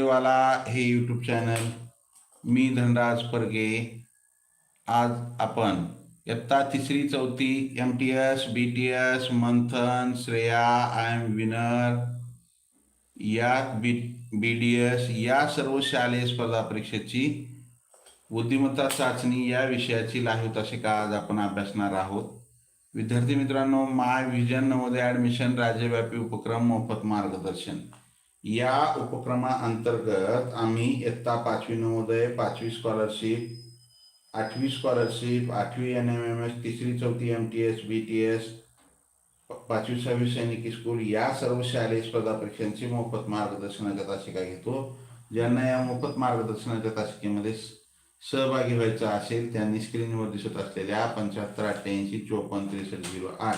वाला हे YouTube channel मी धनराज परगे. आज आपण इयत्ता तिसरी चौथी M T S B T S Manthan Shreya I am winner या बी बी डी एस या सर्व शालेय स्पर्धा परीक्षेची बुद्धिमत्ता चाचणी या विषयाची लाईव्ह तासिका आज आपण अभ्यासणार आहोत. विद्यार्थी मित्रांनो माय व्हिजन नवोदय ॲडमिशन राज्यव्यापी उपक्रम मोफत मार्गदर्शन. या उपक्रमाअंतर्गत आम्ही इयत्ता पाचवी नवोदय पाचवी स्कॉलरशिप आठवी स्कॉलरशिप आठवी एन एम एम एस तिसरी चौथी M T S B T S पाचवी सहावी सैनिकी स्कूल या सर्व शालेय स्पर्धा परीक्षांची मोफत मार्गदर्शनाच्या तासिका घेतो. ज्यांना या मोफत मार्गदर्शनाच्या तासिकेमध्ये सहभागी व्हायचं असेल त्यांनी स्क्रीनवर दिसत असलेल्या पंच्याहत्तर अठ्ठ्याऐंशी चोपन्न त्रेसष्ट झिरो आठ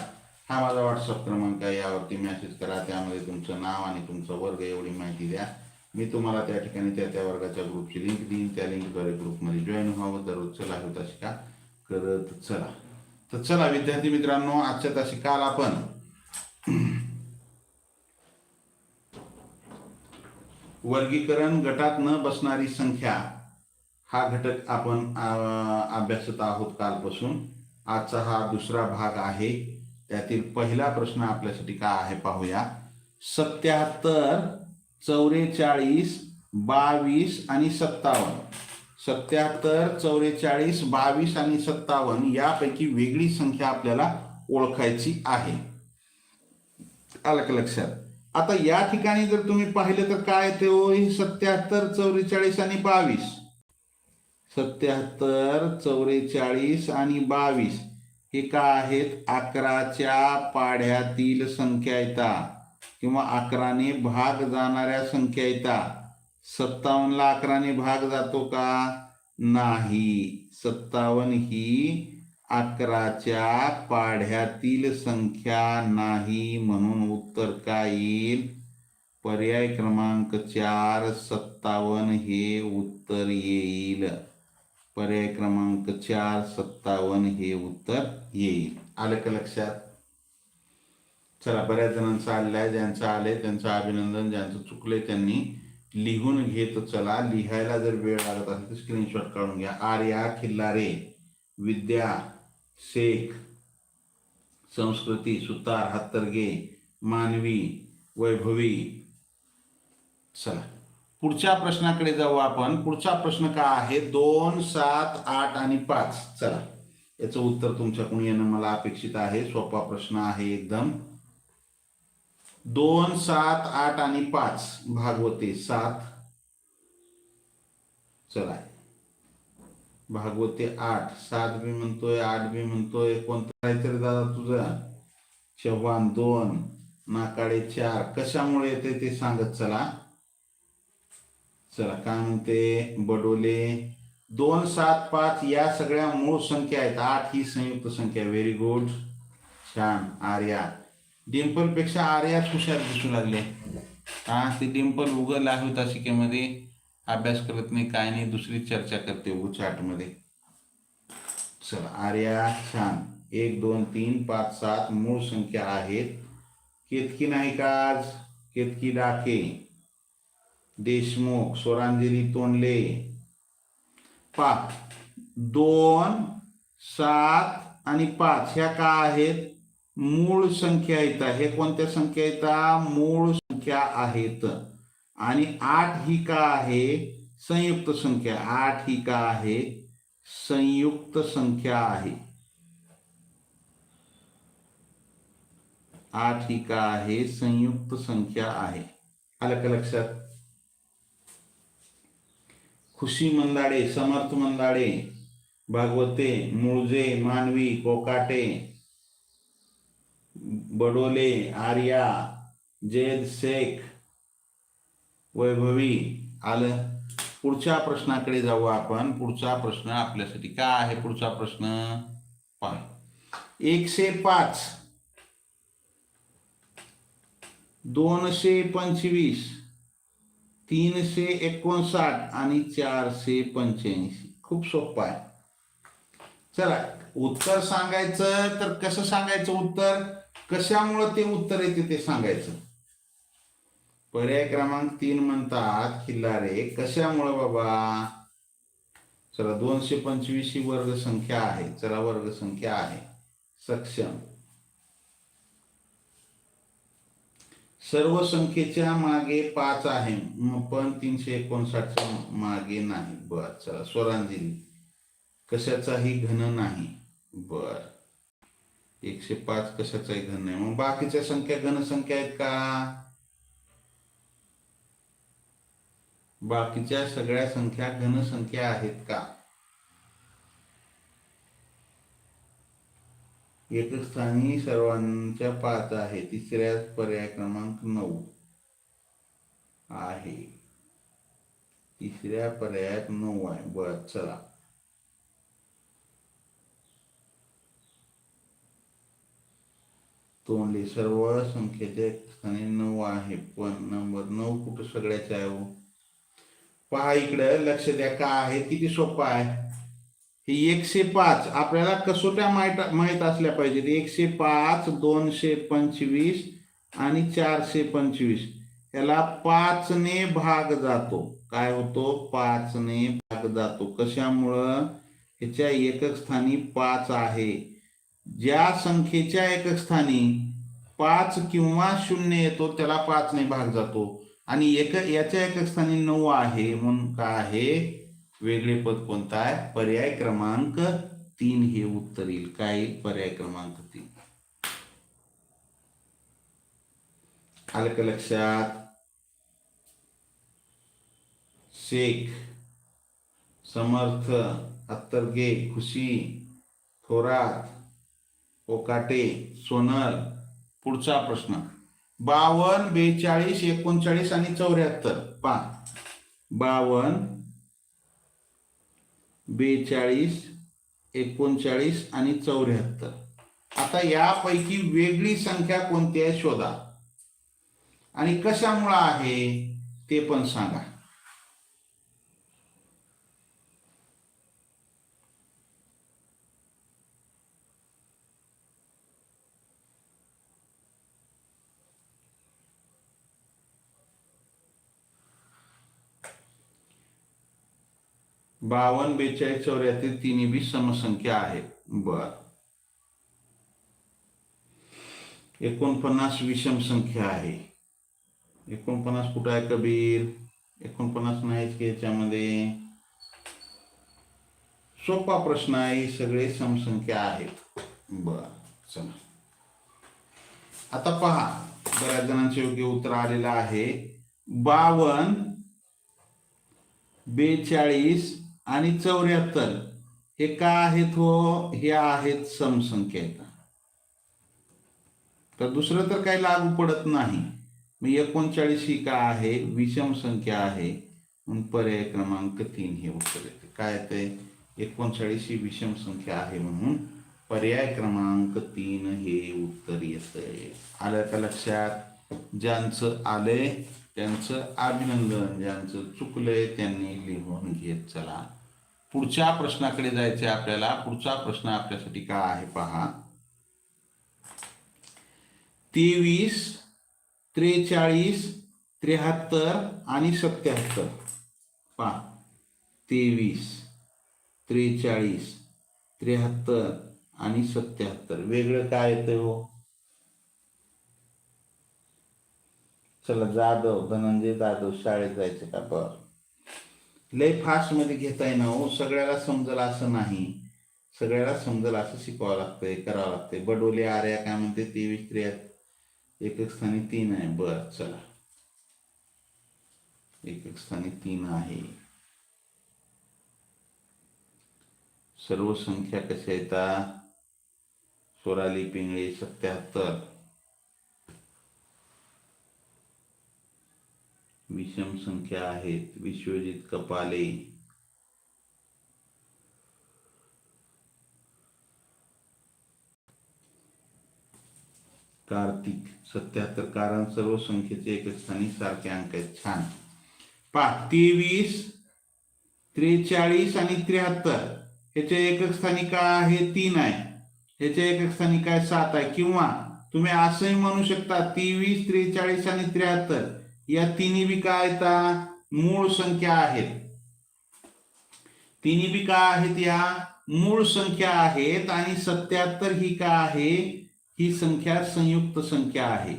हा माझा व्हॉट्सअप क्रमांक आहे यावरती मेसेज करा त्यामध्ये तुमचं नाव आणि तुमचा वर्ग एवढी माहिती द्या. मी तुम्हाला त्या ठिकाणी त्या त्या वर्गाच्या ग्रुपची लिंक देईन त्या लिंकद्वारे ग्रुपमध्ये जॉईन व्हावं. दररोज दररोजचं लाईव्ह का? करत चला. तर चला विद्यार्थी मित्रांनो आजच्या तासिकाल आपण वर्गीकरण गटात न बसणारी संख्या हा घटक आपण अभ्यासत आहोत कालपासून. आजचा हा दुसरा भाग आहे. त्यातील पहिला प्रश्न आपल्यासाठी काय आहे पाहूया. सत्याहत्तर चौवेचाळीस बावीस आणि सत्तावन्न. सत्याहत्तर चौवेचाळीस बावीस आणि सत्तावन्न यापैकी वेगळी संख्या आपल्याला ओळखायची आहे. आलं का लक्षात? आता या ठिकाणी जर तुम्ही पाहिलं तर काय ते होईल सत्याहत्तर चौवेचाळीस आणि बावीस. सत्याहत्तर चौवेचाळीस आणि बावीस. हे काय आहेत अकराच्या पाढ्यातील संख्या येतात किंवा अकराने भाग जाणाऱ्या संख्या येतात सत्तावन्नला अकराने भाग जातो का? नाही. सत्तावन्न ही अकराच्या पाढ्यातील संख्या नाही म्हणून उत्तर काय येईल? पर्याय क्रमांक चार सत्तावन्न हे उत्तर येईल. पर्याय क्रमांक चार सत्तावन्न हे उत्तर येईल. आलं का लक्षात? चला बऱ्याच जणांचं आलेलं आहे ज्यांचं आले त्यांचं अभिनंदन ज्यांचं चुकले त्यांनी लिहून घेत. चला लिहायला जर वेळ लागत असेल तर स्क्रीनशॉट काढून घ्या. आर्या खिल्लारे विद्या शेख संस्कृती सुतार हत्तरगे मानवी वैभवी. चला. पुढच्या प्रश्नाकडे जाऊ आपण. पुढचा प्रश्न काय आहे? दोन सात आठ आणि पाच. चला. याचं उत्तर तुमच्याकडून येणं मला अपेक्षित आहे. सोपा प्रश्न आहे एकदम. दोन सात आठ आणि पाच. भागवते सात. चला. भागवते आठ. सात बी म्हणतोय आठ बी म्हणतोय. कोणता आहे तरी दादा तुझा? चव्हाण दोन. नाकाडे चार. कशामुळे येते ते सांगत चला. चला काय म्हणते बडोले दोन सात पाच या सगळ्या मूळ संख्या आहेत. आठ ही संयुक्त संख्या. व्हेरी गुड छान. आर्या. डिम्पलपेक्षा आर्याच हुशार दिसू लागले. हा ती डिम्पल उघड आहे तासिकेमध्ये. अभ्यास करत नाही काय नाही. दुसरी चर्चा करते उगमध्ये चला आर्या छान. एक दोन तीन पाच सात मूळ संख्या आहेत. केतकी नाही का आज. केतकी डाके देशमुख स्वरांजली तोंडले. पाच. दोन सात आणि पाच. ह्या का आहेत? मूळ संख्या येतात हे कोणत्या संख्या येतात मूळ संख्या आहेत. आणि आठ ही का आहे? संयुक्त संख्या. आठ ही का आहे? संयुक्त संख्या आहे. आठ ही का आहे? संयुक्त संख्या आहे. आलं का लक्षात? खुशी मंदाडे समर्थ मंदाडे भागवते मुळजे मानवी कोकाटे बडोले आर्या जेद शेख वैभवी आलं. पुढच्या प्रश्नाकडे जाऊ आपण. पुढचा प्रश्न आपल्यासाठी काय आहे? पुढचा प्रश्न पाय. एकशे पाच. दोनशे पंचवीस. तीनशे एकोणसाठ आणि चारशे पंच्याऐंशी. खूप सोपं आहे. चला उत्तर सांगायचं तर कसं सांगायचं उत्तर? कशामुळं ते उत्तर येते ते सांगायचं? पर्याय क्रमांक तीन म्हणतात खिल्लारे कशामुळं बाबा? चला दोनशे पंचवीस ही वर्ग संख्या आहे. चला वर्ग संख्या आहे. सक्षम. सर्व संख्येच्या मागे पाच आहे. पण तीनशे एकोणसाठच्या मागे नाही. बर चला स्वरांजली. कशाचाही घन नाही. बर. एकशे पाच कशाचाही घन नाही. मग बाकीच्या संख्या घनसंख्या आहेत का? बाकीच्या सगळ्या संख्या घनसंख्या आहेत का? एकस्थानी सर्वांच्या पाच आहे. तिसऱ्या पर्याय क्रमांक नऊ आहे. तिसऱ्या पर्यायात नऊ आहे. बर चला. तोंडले सर्व संख्येच्या स्थानी नऊ आहे. पण नंबर नऊ कुठं सगळ्याच्या आहे हो? पहा इकडे लक्ष द्या. का आहे? किती सोपं आहे? ही एकशे पाच. आपल्याला कसोट्या माहीत माहीत असल्या पाहिजेत. एकशे पाच दोनशे पंचवीस आणि चारशे पंचवीस. याला पाचने भाग जातो. काय होतो? पाचने भाग जातो. कशामुळं? ह्याच्या एकक स्थानी पाच आहे. ज्या संख्येच्या एकक स्थानी पाच किंवा शून्य येतो त्याला पाचने भाग जातो. आणि एक याच्या एकक स्थानी नऊ आहे. म्हणून काय आहे? वेगळे पद कोणता आहे? पर्याय क्रमांक तीन हे उत्तर येईल. काय येईल? पर्याय क्रमांक तीन. आलं का लक्षात. शेख समर्थ अत्तरगे खुशी थोरात ओकाटे सोनल. पुढचा प्रश्न. बावन्न बेचाळीस एकोणचाळीस आणि चौऱ्याहत्तर. पा बावन्न बेचाळीस एकोणचाळीस आणि चौऱ्याहत्तर. आता यापैकी वेगळी संख्या कोणती आहे? शोधा. आणि कशामुळं आहे? ते पण सांगा. बावन्न बेचाळीस चौऱ्याहत्तर तिन्ही बी समसंख्या आहेत बर. एकोणपन्नास विषम संख्या आहे. एकोणपन्नास कुठं आहे कबीर? एकोणपन्नास नाहीच की याच्यामध्ये. सोपा प्रश्न आहे सगळे समसंख्या आहेत. बर चला. आता पहा बऱ्याच जणांचे योग्य उत्तर आलेलं आहे. बावन बेचाळीस आणि चौऱ्याहत्तर. हे का आहेत हो? हे आहेत समसंख्या तर दुसरं तर काही लागू पडत नाही. मग एकोणचाळीस ही का आहे? विषम संख्या आहे. म्हणून पर्याय क्रमांक तीन हे उत्तर येते काय येते एकोणचाळीस ही विषम संख्या आहे म्हणून पर्याय क्रमांक तीन हे उत्तर येतंय आलं का लक्षात? ज्यांचं आलंय त्यांचं अभिनंदन. ज्यांचं चुकलंय त्यांनी लिहून घेत चला. पुढच्या प्रश्नाकडे जायचंय आपल्याला. पुढचा प्रश्न आपल्यासाठी काय आहे पहा. तेवीस त्रेचाळीस त्र्याहत्तर आणि सत्याहत्तर. पहा. तेवीस त्रेचाळीस त्र्याहत्तर आणि सत्याहत्तर. वेगळं काय येतं हो? चला जाधव धनंजय जाधव शाळेत जायचं का? बरं. लय फास्टमध्ये येणं हो सगळ्याला समजल असं नाही. सगळ्याला समजल असं शिकवावं लागतंय करावं लागतंय. बडोले आर्या काय म्हणते तेवीस त्र्याहत्तर एकक स्थानी तीन आहे. बर चला. एकक स्थानी तीन आहे. सर्व संख्या कशा येतात सोराली पिंगळे सत्याहत्तर. विषम संख्या आहेत. विश्वजित कपाले. कार्तिक सत्याहत्तर. कारण सर्व संख्येचे एकच स्थानी सारखे अंक आहेत. छान. पा तेवीस त्रेचाळीस आणि त्र्याहत्तर. ह्याच्या एकक स्थानी काय आहे? तीन आहे. ह्याच्या एकक स्थानी काय? सात आहे. किंवा तुम्ही असंही म्हणू शकता तेवीस त्रेचाळीस आणि त्र्याहत्तर. या तिन्ही बी काय येतात मूळ संख्या आहेत. तिन्ही बी काय आहेत या? मूळ संख्या आहेत आणि सत्याहत्तर ही काय आहे? ही संख्या संयुक्त संख्या आहे.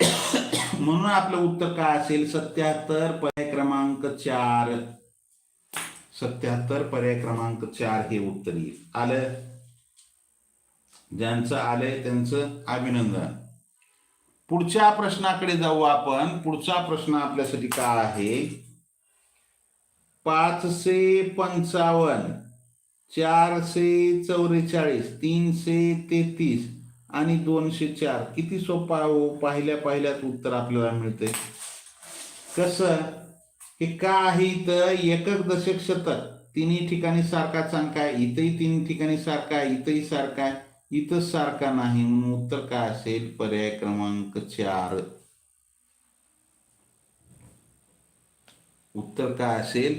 म्हणून आपलं उत्तर काय असेल? सत्याहत्तर पर्याय क्रमांक चार. सत्याहत्तर पर्याय क्रमांक चार हे उत्तर. येईल आलं? ज्यांचं आलंय त्यांचं अभिनंदन. पुढच्या प्रश्नाकडे जाऊ आपण. पुढचा प्रश्न आपल्यासाठी काय आहे? पाचशे पंचावन्न चारशे चौवेचाळीस तीनशे तेहतीस आणि दोनशे चार. किती सोपा हो? पहिल्या पहिल्याच उत्तर आपल्याला मिळते कसं? हे का आहे इथं? एकक दशक शतक. तिन्ही ठिकाणी सारखाच अंक आहे. इथंही तिन्ही ठिकाणी सारखा आहे. इथंही सारखा आहे. इथं सारखा नाही म्हणून उत्तर काय असेल? पर्याय क्रमांक चार. उत्तर काय असेल?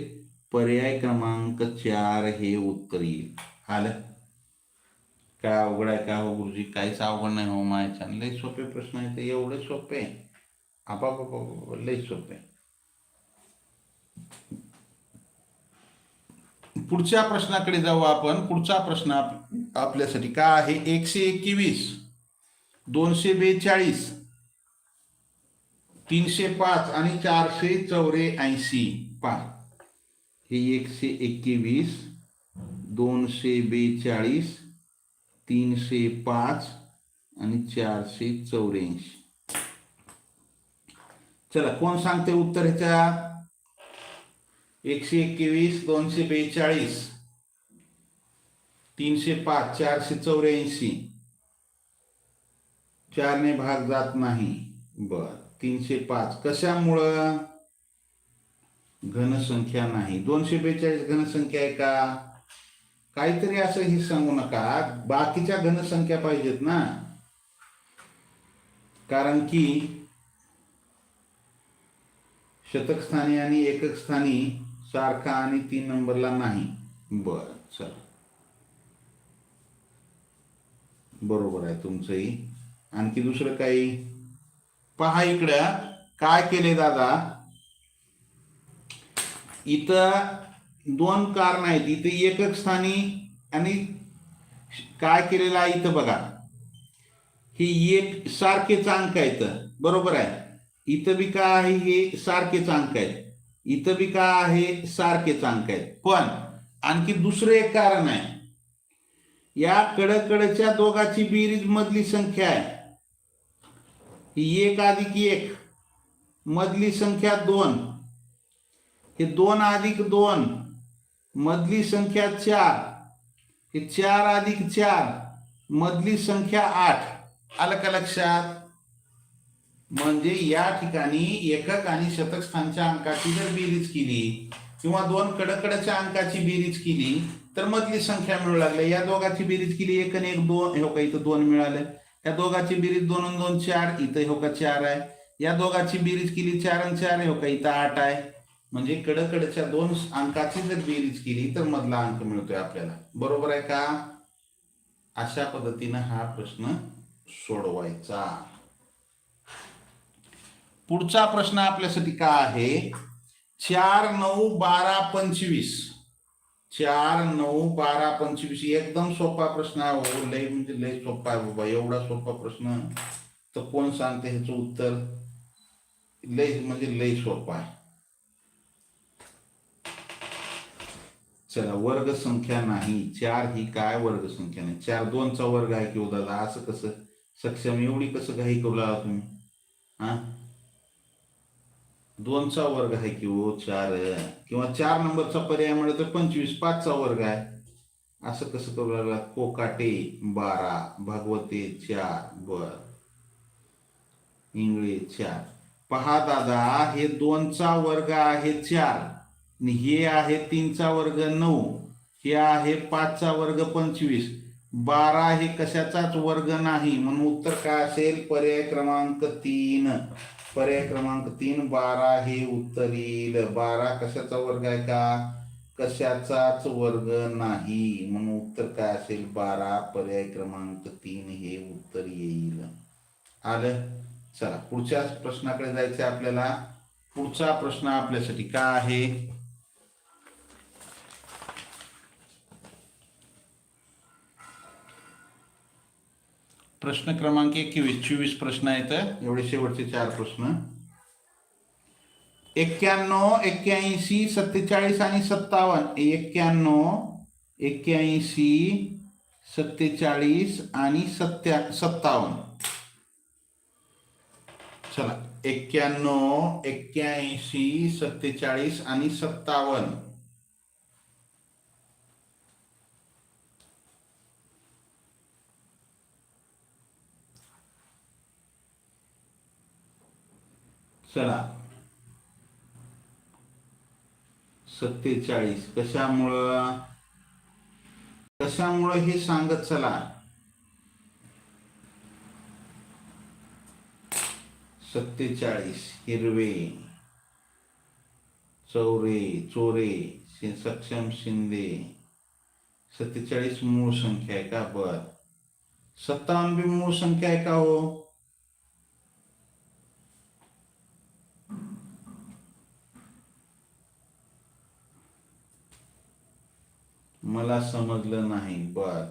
पर्याय क्रमांक चार हे उत्तर येईल. आलं? काय अवघड आहे का हो गुरुजी? काहीच अवघड नाही हो मायच्या. लय सोपे प्रश्न आहे ते एवढे सोपे. आपाप लय सोपे. पुढच्या प्रश्नाकडे जाऊ आपण. पुढचा प्रश्न आप- आपल्यासाठी काय आहे? एकशे एकवीस दोनशे बेचाळीस तीनशे पाच आणि चारशे चौऱ्याऐंशी. पाच. हे एकशे एकवीस दोनशे बेचाळीस तीनशे पाच आणि चारशे चौऱ्याऐंशी. चला कोण सांगते उत्तर ह्याच्या एकशे एकवीस दोनशे बेचाळीस तीनशे पाच चारशे चौऱ्याऐंशी. चारने भाग जात नाही. बर तीनशे पाच. कशामुळं? घनसंख्या नाही. दोनशे बेचाळीस घनसंख्या आहे का? काहीतरी असं हे सांगू नका. बाकीच्या घनसंख्या पाहिजेत ना. कारण की शतक स्थानी आणि एकक स्थानी सारखा आणि तीन नंबरला नाही. बर चल. बरोबर आहे तुमचंही. आणखी दुसरं काही? पहा इकडं. काय केले दादा? इथं दोन कारण आहेत इथं एकक स्थानी आणि काय केलेलं आहे इथं बघा. ही एक सारखेच अंक आहेत. बरोबर आहे. इथं बी काय आहे? हे सारखेच अंक आहेत. इथं बी काय आहे? सारखेच अंक आहेत. पण आणखी दुसरं एक कारण आहे. या कडकडच्या दोघाची बेरीज मधली संख्या आहे. ही एक अधिक एक मधली संख्या दोन. हे दोन अधिक दोन मधली संख्या चार. हे चार अधिक चार मधली संख्या आठ. आलं का लक्षात? म्हणजे या ठिकाणी एकक आणि शतक स्थानच्या अंकाची जर बेरीज केली किंवा दोन कडकडच्या अंकाची बेरीज केली तर मधली संख्या मिळू लागली. या दोघाची बेरीज केली एक आणि एक दोन हो का इथं दोन मिळाले. या दोघाची बेरीज दोन आणि दोन चार इथं हो का चार आहे. या दोघाची बेरीज केली चार आणि चार हो का इथं आठ आहे. म्हणजे कडकडच्या दोन अंकाची जर बेरीज केली तर मधला अंक मिळतोय आपल्याला. बरोबर आहे का? अशा पद्धतीनं हा प्रश्न सोडवायचा. पुढचा प्रश्न आपल्यासाठी काय आहे? चार नऊ बारा पंचवीस. चार नऊ बारा पंचवीस एकदम सोपा प्रश्न आहे. बाबा लय म्हणजे लय सोपा आहे बाबा. एवढा सोपा प्रश्न. तर कोण सांगते ह्याचं उत्तर? लय म्हणजे लय सोपा आहे. चला वर्ग संख्या नाही. चार ही काय वर्ग संख्या नाही? चार दोनचा वर्ग आहे की हो दादा? असं कसं? सक्षम एवढी कसं घाई करू लागला तुम्ही? हा? दोनचा वर्ग आहे किंवा चार किंवा चार नंबरचा पर्याय म्हणलं तर पंचवीस पाचचा वर्ग आहे. असं कसं करू लागला? कोकाटे बारा भागवते चार बर. इंगळे चार. पहा दादा हे दोनचा वर्ग आहे चार हे आहे तीनचा वर्ग नऊ हे आहे पाचचा वर्ग पंचवीस. बारा हे कशाचाच वर्ग नाही. म्हणून उत्तर काय असेल? पर्याय क्रमांक तीन. पर्याय क्रमांक तीन बारा हे उत्तर येईल. बारा कशाचा वर्ग आहे का? कशाचाच वर्ग नाही. म्हणून उत्तर काय असेल? बारा. पर्याय क्रमांक तीन हे उत्तर येईल. आलं? चला पुढच्या प्रश्नाकडे जायचं आहे आपल्याला. पुढचा प्रश्न आपल्यासाठी काय आहे? प्रश्न क्रमांक एकवीस चोवीस प्रश्न आहेत. एवढे शेवटचे चार प्रश्न. एक्क्याण्णव एक्क्याऐंशी सत्तेचाळीस आणि सत्तावन्न. एक्क्याण्णव एक्क्याऐंशी सत्तेचाळीस आणि सत्या सत्तावन्न. चला. एक्क्याण्णव एक्क्याऐंशी सत्तेचाळीस आणि सत्तावन्न. चला सत्तेचाळीस. कशामुळं? कशामुळं हे सांगत चला? सत्तेचाळीस. हिरवे. चौरे चोरे सक्षम शिंदे. सत्तेचाळीस मूळ संख्या आहे का? बर. सत्तावन्न बी मूळ संख्या आहे का हो? मला समजलं नाही. बर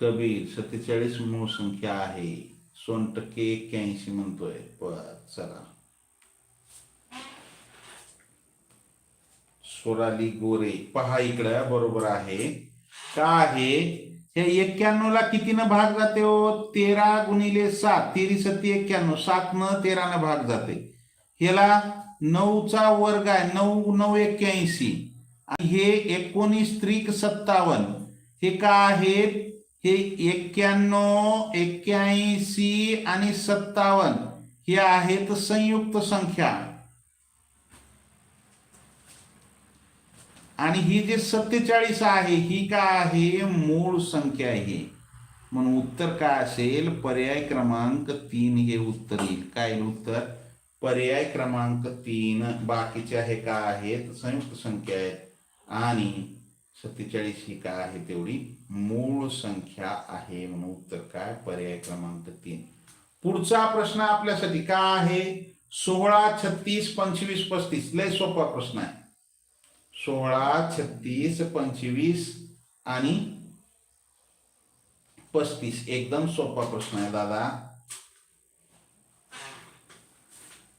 कबीर सत्तेचाळीस मूळ संख्या आहे. सोन टक्के एक्क्याऐंशी म्हणतोय. चला. सोराली गोरे पहा इकडं बरोबर आहे. का आहे? हे एक्क्याण्णव ला कितीनं भाग जाते हो? तेरा गुणिले सात तेरी सत्ती एक्क्याण्णव. सात न तेरानं भाग जाते. ह्याला नऊचा वर्ग आहे नऊ नऊ एक्क्याऐंशी. आणि हे एकोणीस त्रिक सत्तावन्न. हे का आहेत? हे एक्क्याण्णव एक्क्याऐंशी आणि सत्तावन्न. हे आहेत संयुक्त संख्या. आणि ही जे सत्तेचाळीस आहे ही का आहे? मूळ संख्या आहे. म्हणून उत्तर काय असेल? पर्याय क्रमांक तीन हे उत्तर येईल. काय उत्तर? पर्याय क्रमांक तीन बाकीचे हे का आहेत? संयुक्त संख्या आहेत. आणि सत्तेचाळीस ही काय आहे तेवढी मूळ संख्या आहे म्हणून उत्तर काय? पर्याय क्रमांक तीन. पुढचा प्रश्न आपल्यासाठी काय आहे? सोळा छत्तीस पंचवीस पस्तीस. लय सोपा प्रश्न आहे. सोळा छत्तीस पंचवीस आणि पस्तीस. एकदम सोपा प्रश्न आहे दादा.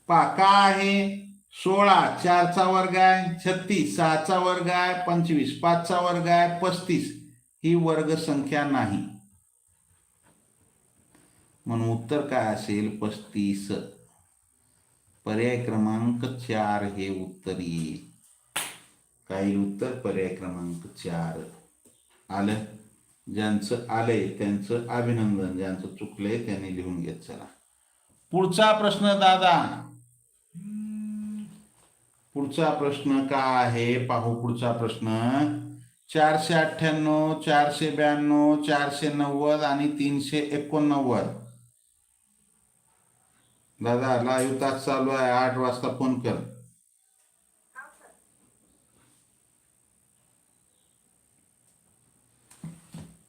पाका आहे सोळा चारचा वर्ग आहे छत्तीस सहाचा वर्ग आहे पंचवीस पाचचा वर्ग आहे पस्तीस ही वर्ग संख्या नाही. म्हणून उत्तर काय असेल? पस्तीस. पर्याय क्रमांक चार हे उत्तर. येईल काही उत्तर? पर्याय क्रमांक चार. आलं? ज्यांचं आलंय त्यांचं अभिनंदन. ज्यांचं चुकलंय त्यांनी लिहून घेत चला. पुढचा प्रश्न दादा. पुढचा प्रश्न काय आहे? पाहू पुढचा प्रश्न. चारशे अठ्ठ्याण्णव चारशे ब्याण्णव चारशे नव्वद आणि तीनशे एकोणनव्वद. दादा लाईव्ह तास चालू आहे. आठ वाजता फोन कर.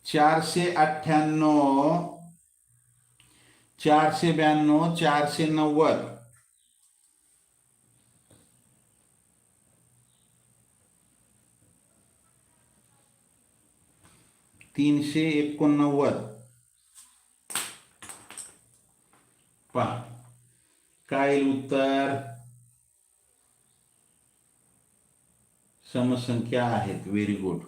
चारशे अठ्ठ्याण्णव चारशे ब्याण्णव चारशे नव्वद. तीनशे एकोणनव्वद. पहा. काय उत्तर? समसंख्या आहेत. व्हेरी गुड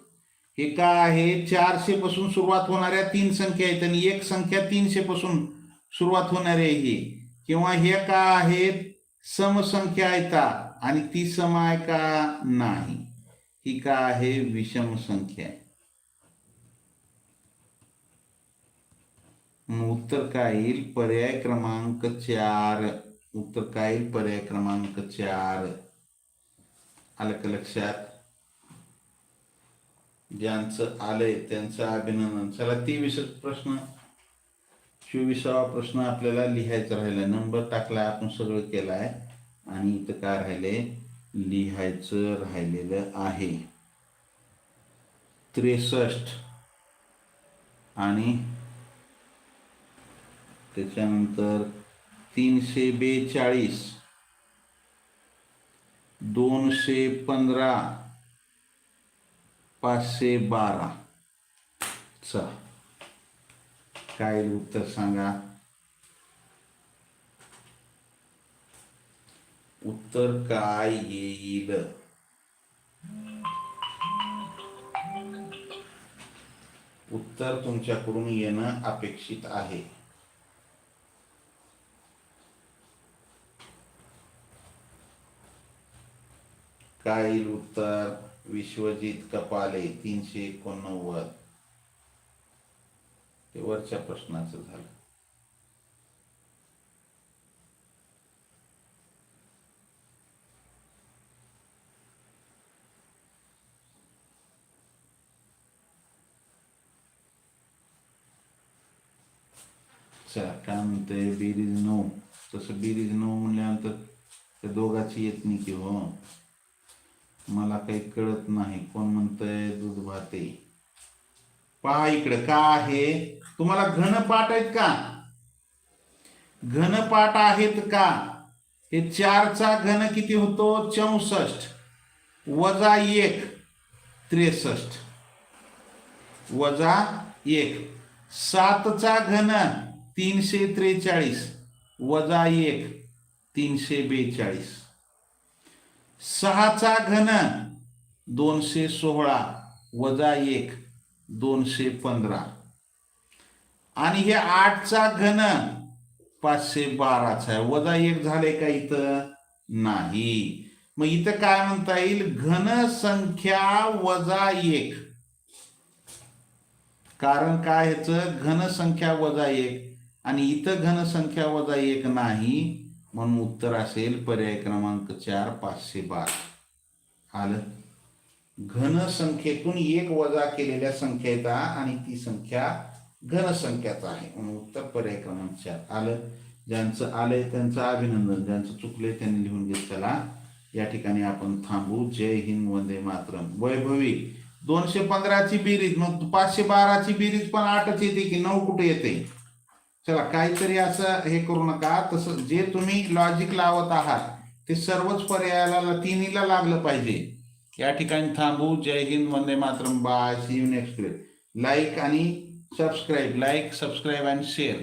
हे काय आहे? चारशे पासून सुरुवात होणाऱ्या तीन संख्या आहेत आणि एक संख्या तीनशे पासून सुरुवात होणारी आहे ही. किंवा हे का आहेत? समसंख्या आहेत. आणि ती सम आहे का? नाही. ही का आहे? विषम संख्या आहे. उत्तर काय येईल पर्याय क्रमांक चार उत्तर काय येईल पर्याय क्रमांक चार आलं का लक्षात ज्यांचं आलंय त्यांचं अभिनंदन चला तेवीस प्रश्न चोवीसावा प्रश्न आपल्याला लिहायचा राहिला नंबर टाकलाय आपण सगळं केलाय आणि इथं काय राहिले लिहायचं राहिलेलं आहे त्रेसष्ट आणि त्याच्यानंतर तीनशे बेचाळीस दोनशे पंधरा पाचशे बारा. चा. काय उत्तर सांगा? उत्तर काय येईल? उत्तर तुमच्याकडून येणं अपेक्षित आहे. काय येईल उत्तर विश्वजित कपाले तीनशे एकोणनव्वद. ते वरच्या प्रश्नाचं झालं. काय म्हणते बेरीज नऊ तसं बेरीज नऊ म्हणल्यानंतर त्या दोघाची येत नाही की हो. मला काही कळत नाही. कोण म्हणतंय? दूध भाते पहा इकडं का आहे? तुम्हाला घनपाठ आहेत का? घनपाठ आहेत का? हे चारचा घन किती होतो? चौसष्ट. वजा एक त्रेसष्ट. वजा एक. सातचा घन तीनशे त्रेचाळीस. वजा एक तीनशे बेचाळीस. सहाचा घन दोनशे सोळा वजा एक दोनशे पंधरा. आणि हे आठचा घन पाचशे बाराचा आहे. वजा एक झाले का इथं? नाही. मग इथं काय म्हणता येईल? घन संख्या वजा एक. कारण काय ह्याचं? घन संख्या वजा एक. आणि इथं घन संख्या वजा एक नाही. म्हणून उत्तर असेल पर्याय क्रमांक चार पाचशे बारा. आलं? घन संख्येतून एक वजा केलेल्या संख्येचा आणि ती संख्या घन संख्याचा आहे. म्हणून उत्तर पर्याय क्रमांक चार. आलं? ज्यांचं आलंय त्यांचं अभिनंदन. ज्यांचं चुकलंय त्यांनी लिहून घेत चला. या ठिकाणी आपण थांबू. जय हिंद वंदे मातरम. वैभवी दोनशे पंधराची बेरीज. मग पाचशे बाराची बेरीज पण आठच येते की नऊ कुठे येते? चला काहीतरी असं हे करू नका. तसं जे तुम्ही लॉजिक लावत आहात ते सर्वच पर्यायाला तिन्हीला लागलं पाहिजे. या ठिकाणी थांबू. जय हिंद वंदे Mataram. Bye. See you next like आणि subscribe like subscribe and share